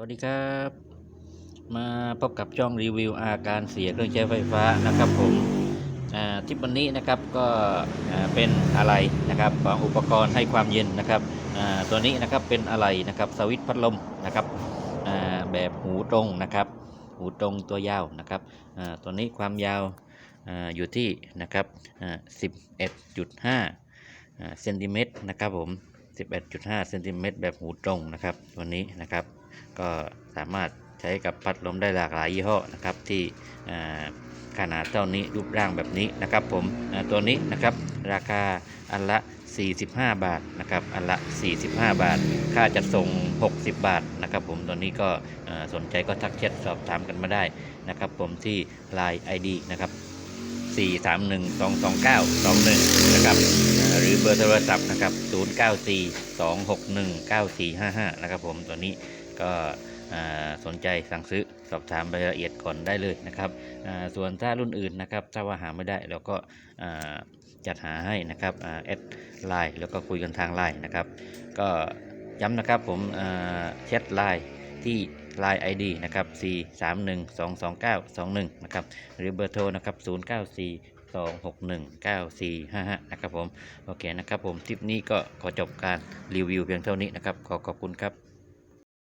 วัสดีครับ มาพบกับช่องรีวิวอาการเสียเครื่องใช้ไฟฟ้านะครับผมทิปวันนี้นะครับก็เป็นอะไรนะครับของอุปกรณ์ให้ความเย็นนะครับตัวนี้นะครับเป็นอะไรนะครับสวิตช์พัดลมนะครับแบบหูตรงนะครับ หูตรงตัวยาวนะครับตัวนี้ความยาวอยู่ที่นะครับ11.5เซนติเมตรนะครับผม 11.5เซนติเมตรแบบหูตรงนะครับ ตัวนี้นะครับ ก็สามารถใช้กับพัดลมได้หลากหลายยี่ห้อนะครับ ที่ขนาดเท่านี้รูปร่างแบบนี้นะครับ ผมตัวนี้นะครับราคาอันละ 45 บาทนะครับอันละ 45 บาท ค่าจัดส่ง 60 บาทนะครับ ผมตัวนี้ก็สนใจก็ทักแชทสอบถามกันมาได้นะครับ ผมที่ Line ID นะครับ 431-229-21 นะครับ หรือเบอร์โทรศัพท์นะครับ 0942619455 นะครับผม ตัวนี้ก็สนใจสั่งซื้อสอบถามรายละเอียดก่อนได้เลยนะครับส่วนถ้ารุ่นอื่นนะครับถ้าว่าหาไม่ได้เราก็าจัดหาให้นะครับแอดไลน์แล้วก็คุยกันทางไลน์นะครับ ก็ย้ำนะครับผมแชทไลน์ที่ Line ID นะครับ 4 3 1 2 2 9 2 1 นะครับ หรือเบอร์โทรนะครับ 0 9 4 2 6 1 9 4 5 5 นะครับผม โอเคนะครับผม ทริปนี้ก็ขอจบการรีวิวเพียงเท่านี้นะครับ ขอขอบคุณครับ